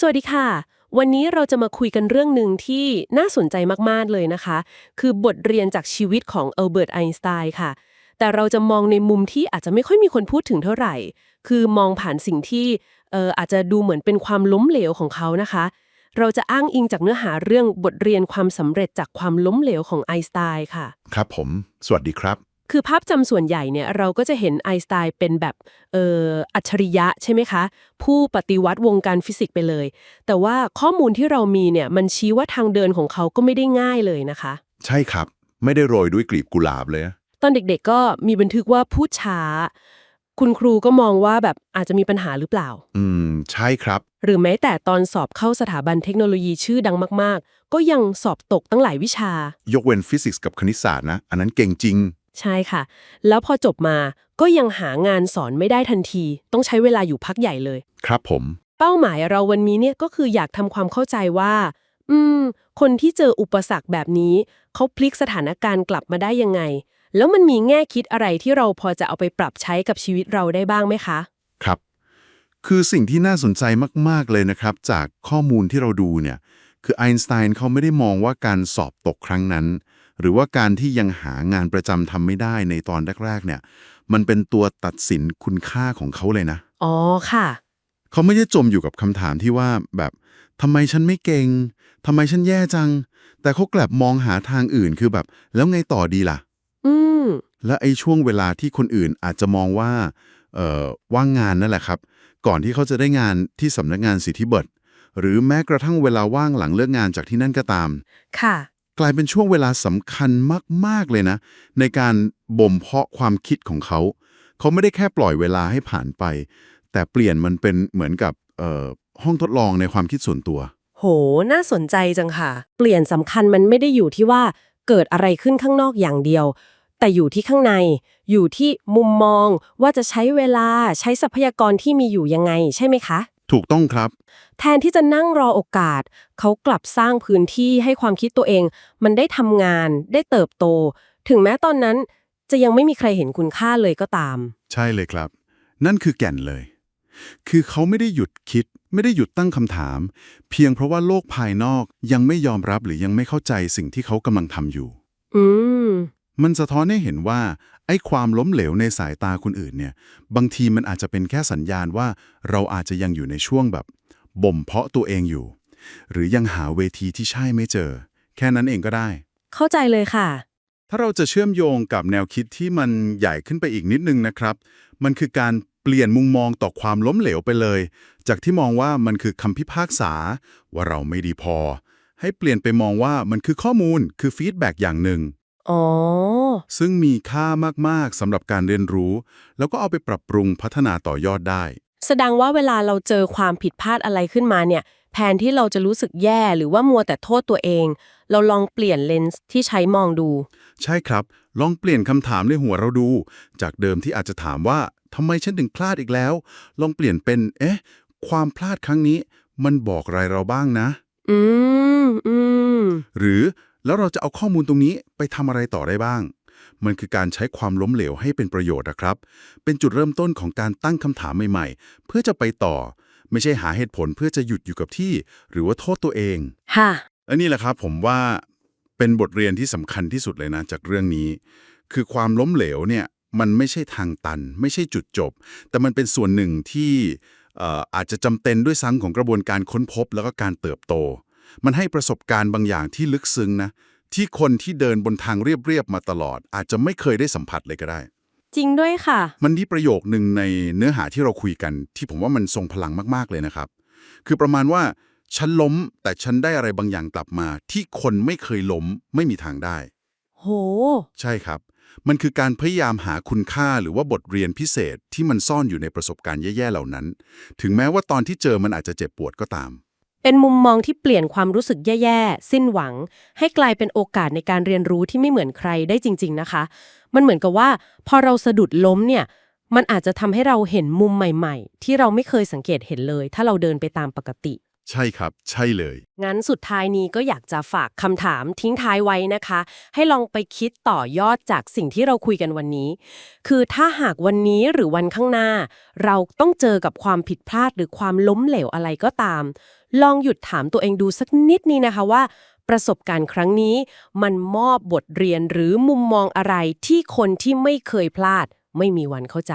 สวัสดีค่ะ วันนี้เราจะมาคุยกันเรื่องหนึ่งที่น่าสนใจมาก ๆ เลยนะคะ คือบทเรียนจากชีวิตของอัลเบิร์ตไอน์สไตน์ค่ะ แต่เราจะมองในมุมที่อาจจะไม่ค่อยมีคนพูดถึงเท่าไหร่ คือมองผ่านสิ่งที่เอ่ออาจจะดูเหมือนเป็นความล้มเหลวของเขานะคะ เราจะอ้างอิงจากเนื้อหาเรื่องบทเรียนความสำเร็จจากความล้มเหลวของไอน์สไตน์ค่ะ ครับผม สวัสดีครับ คือภาพจำส่วนใหญ่เนี่ยเราก็จะเห็นไอน์สไตน์เป็นแบบเอ่ออัจฉริยะใช่ไหมคะ ผู้ปฏิวัติวงการฟิสิกส์ไปเลย แต่ว่าข้อมูลที่เรามีเนี่ยมันชี้ว่าทางเดินของเขาก็ไม่ได้ง่ายเลยนะคะ ใช่ครับ ไม่ได้โรยด้วยกลีบกุหลาบเลย ตอนเด็กๆก็มีบันทึกว่าพูดช้า คุณครูก็มองว่าแบบอาจจะมีปัญหาหรือเปล่า อืม ใช่ครับ หรือแม้แต่ตอนสอบเข้าสถาบันเทคโนโลยีชื่อดังมาก ๆ ก็ยังสอบตกตั้งหลายวิชา ยกเว้นฟิสิกส์กับคณิตศาสตร์นะ อันนั้นเก่งจริง ใช่ค่ะ แล้วพอจบมาก็ยังหางานสอนไม่ได้ทันที ต้องใช้เวลาอยู่พักใหญ่เลย ครับผม เป้าหมายเราวันนี้เนี่ยก็คืออยากทำความเข้าใจว่า อืม คนที่เจออุปสรรคแบบนี้ เขาพลิกสถานการณ์กลับมาได้ยังไง แล้วมันมีแง่คิดอะไรที่เราพอจะเอาไปปรับใช้กับชีวิตเราได้บ้างไหมคะ ครับ คือสิ่งที่น่าสนใจมาก ๆ เลยนะครับ จากข้อมูลที่เราดูเนี่ย คือไอน์สไตน์เขาไม่ได้มองว่าการสอบตกครั้งนั้น หรือว่าการที่ยังหางานประจำทำไม่ได้ในตอนแรกๆเนี่ย มันเป็นตัวตัดสินคุณค่าของเขาเลยนะ อ๋อค่ะ เขาไม่ได้จมอยู่กับคำถามที่ว่าแบบทำไมฉันไม่เก่งทำไมฉันแย่จัง แต่เขากลับมองหาทางอื่นคือแบบ แล้วไงต่อดีล่ะ อืม และไอ้ช่วงเวลาที่คนอื่นอาจจะมองว่าเอ่อว่างงานนั่นแหละครับ ก่อนที่เขาจะได้งานที่สำนักงานสิทธิบัตรหรือแม้กระทั่งเวลาว่างหลังเลิกงานจากที่นั่นก็ตาม ค่ะ กลายเป็นช่วงเวลาสำคัญมาก ๆ เลยนะ ในการบ่มเพาะความคิดของเขา เขาไม่ได้แค่ปล่อยเวลาให้ผ่านไป แต่เปลี่ยนมันเป็นเหมือนกับห้องทดลองในความคิดส่วนตัว โห น่าสนใจจังค่ะ เปลี่ยนสำคัญมันไม่ได้อยู่ที่ว่าเกิดอะไรขึ้นข้างนอกอย่างเดียว แต่อยู่ที่ข้างใน อยู่ที่มุมมองว่าจะใช้เวลาใช้ทรัพยากรที่มีอยู่ยังไง ใช่ไหมคะ ถูกต้องครับ แทนที่จะนั่งรอโอกาส เขากลับสร้างพื้นที่ให้ความคิดตัวเอง มันได้ทำงาน ได้เติบโต ถึงแม้ตอนนั้นจะยังไม่มีใครเห็นคุณค่าเลยก็ตาม ใช่เลยครับ นั่นคือแก่นเลย คือเขาไม่ได้หยุดคิด ไม่ได้หยุดตั้งคำถาม เพียงเพราะว่าโลกภายนอกยังไม่ยอมรับหรือยังไม่เข้าใจสิ่งที่เขากำลังทำอยู่ อืม มันสะท้อนให้เห็นว่า ไอ้ความล้มเหลวในสายตาคนอื่นเนี่ย บางทีมันอาจจะเป็นแค่สัญญาณว่าเราอาจจะยังอยู่ในช่วงแบบบ่มเพาะตัวเองอยู่ หรือยังหาเวทีที่ใช่ไม่เจอ แค่นั้นเองก็ได้ เข้าใจเลยค่ะ ถ้าเราจะเชื่อมโยงกับแนวคิดที่มันใหญ่ขึ้นไปอีกนิดนึงนะครับ มันคือการเปลี่ยนมุมมองต่อความล้มเหลวไปเลย จากที่มองว่ามันคือคำพิพากษา ว่าเราไม่ดีพอ ให้เปลี่ยนไปมองว่ามันคือข้อมูลคือฟีดแบ็กอย่างหนึ่ง อ๋อ ซึ่งมีค่ามากๆสำหรับการเรียนรู้ แล้วก็เอาไปปรับปรุงพัฒนาต่อยอดได้ แสดงว่าเวลาเราเจอความผิดพลาดอะไรขึ้นมาเนี่ย แทนที่เราจะรู้สึกแย่หรือว่ามัวแต่โทษตัวเอง เราลองเปลี่ยนเลนส์ที่ใช้มองดู ใช่ครับ ลองเปลี่ยนคำถามในหัวเราดู จากเดิมที่อาจจะถามว่าทำไมฉันถึงพลาดอีกแล้ว ลองเปลี่ยนเป็น เอ๊ะ ความพลาดครั้งนี้ มันบอกอะไรเราบ้างนะ อืม อืม หรือ แล้วเราจะเอาข้อมูลตรงนี้ไปทำอะไรต่อได้บ้าง มันคือการใช้ความล้มเหลวให้เป็นประโยชน์นะครับ เป็นจุดเริ่มต้นของการตั้งคำถามใหม่ๆ เพื่อจะไปต่อ ไม่ใช่หาเหตุผลเพื่อจะหยุดอยู่กับที่ หรือว่าโทษตัวเองค่ะอันนี้แหละครับผมว่าเป็นบทเรียนที่สำคัญที่สุดเลยนะจากเรื่องนี้ คือความล้มเหลวเนี่ยมันไม่ใช่ทางตัน ไม่ใช่จุดจบ แต่มันเป็นส่วนหนึ่งที่เอ่ออาจจะจำเป็นด้วยซ้ำของกระบวนการค้นพบแล้วก็การเติบโต มันให้ประสบการณ์บางอย่างที่ลึกซึ้งนะ ที่คนที่เดินบนทางเรียบๆมาตลอด อาจจะไม่เคยได้สัมผัสเลยก็ได้ จริงด้วยค่ะ มันมีประโยคหนึ่งในเนื้อหาที่เราคุยกัน ที่ผมว่ามันทรงพลังมากๆเลยนะครับ คือประมาณว่าฉันล้มแต่ฉันได้อะไรบางอย่างกลับมา ที่คนไม่เคยล้มไม่มีทางได้ โห ใช่ครับ มันคือการพยายามหาคุณค่าหรือว่าบทเรียนพิเศษที่มันซ่อนอยู่ในประสบการณ์แย่ๆเหล่านั้น ถึงแม้ว่าตอนที่เจอมันอาจจะเจ็บปวดก็ตาม เป็นมุมมองที่เปลี่ยนความรู้สึกแย่ๆ สิ้นหวัง ให้กลายเป็นโอกาสในการเรียนรู้ที่ไม่เหมือนใครได้จริง ๆนะคะ มันเหมือนกับว่า พอเราสะดุดล้มเนี่ย มันอาจจะทำให้เราเห็นมุมใหม่ๆ ที่เราไม่เคยสังเกตเห็นเลย ถ้าเราเดินไปตามปกติ ใช่ครับ ใช่เลย งั้นสุดท้ายนี้ก็อยากจะฝากคำถามทิ้งท้ายไว้นะคะ ให้ลองไปคิดต่อยอดจากสิ่งที่เราคุยกันวันนี้ คือถ้าหากวันนี้หรือวันข้างหน้า เราต้องเจอกับความผิดพลาดหรือความล้มเหลวอะไรก็ตาม ลองหยุดถามตัวเองดูสักนิดนี้นะคะว่า ประสบการณ์ครั้งนี้ มันมอบบทเรียนหรือมุมมองอะไรที่คนที่ไม่เคยพลาด ไม่มีวันเข้าใจ